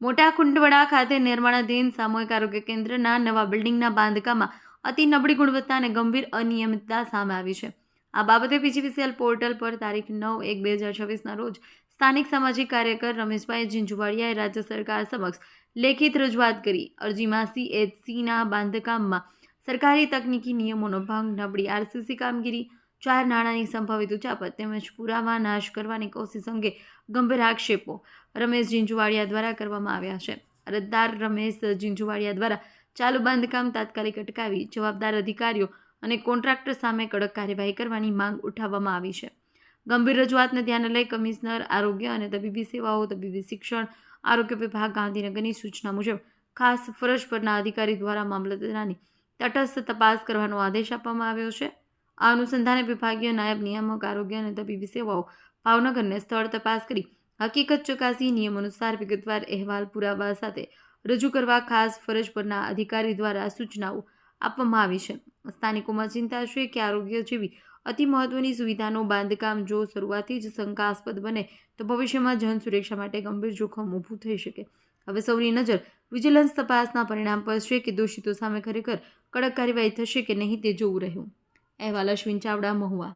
મોટા કુંડવડા ખાતે નિર્માણાધીન સામૂહિક આરોગ્ય કેન્દ્રના નવા બિલ્ડિંગના બાંધકામમાં અતિ નબળી ગુણવત્તા અને ગંભીર અનિયમિતતા સામે આવી છે. આ બાબતે પીજીવીસીએલ પોર્ટલ પર તારીખ નવ એક બે હજાર છવ્વીસના રોજ સ્થાનિક સામાજિક કાર્યકર રમેશભાઈ ઝીંઝુવાડિયાએ રાજ્ય સરકાર સમક્ષ લેખિત રજૂઆત કરી. અરજીમાં સીએચસીના બાંધકામમાં સરકારી તકનીકી નિયમોનો ભંગ, નબળી આરસીસી કામગીરી ચાર નાણાંની સંભવિત ઉચાપત તેમજ પુરાવા નાશ કરવાની કોશિશ અંગે ગંભીર આક્ષેપો રમેશ ઝીંઝુવાડિયા દ્વારા કરવામાં આવ્યા છે. અરજદાર રમેશ ઝીંઝુવાડિયા દ્વારા ચાલુ બાંધકામ તાત્કાલિક અટકાવી જવાબદાર અધિકારીઓ અને કોન્ટ્રાક્ટર સામે કડક કાર્યવાહી કરવાની માંગ ઉઠાવવામાં આવી છે. ગંભીર રજૂઆતને ધ્યાને લઈ કમિશનર આરોગ્ય અને તબીબી સેવાઓ, તબીબી શિક્ષણ, આરોગ્ય વિભાગ, ગાંધીનગરની સૂચના મુજબ ખાસ ફરજ પરના અધિકારી દ્વારા મામલતદારની તટસ્થ તપાસ કરવાનો આદેશ આપવામાં આવ્યો છે. આ અનુસંધાને વિભાગીય નાયબ નિયામક આરોગ્ય અને તબીબી સેવાઓ ભાવનગરને સ્થળ તપાસ કરી હકીકત ચકાસી નિયમ અનુસાર વિગતવાર અહેવાલ પુરાવા સાથે રજૂ કરવા ખાસ ફરજ પરના અધિકારી દ્વારા સૂચનાઓ આપવામાં આવી છે. સ્થાનિકોમાં ચિંતા છે કે આરોગ્ય જેવી અતિ મહત્વની સુવિધાનું બાંધકામ જો શરૂઆતથી જ શંકાસ્પદ બને, તો ભવિષ્યમાં જન સુરક્ષા માટે ગંભીર જોખમ ઊભું થઈ શકે. હવે સૌની નજર વિજિલન્સ તપાસના પરિણામ પર છે કે દોષિતો સામે ખરેખર કડક કાર્યવાહી થશે કે નહીં તે જોવું રહ્યું. અહેવાલ અશ્વિન ચાવડા મહુવા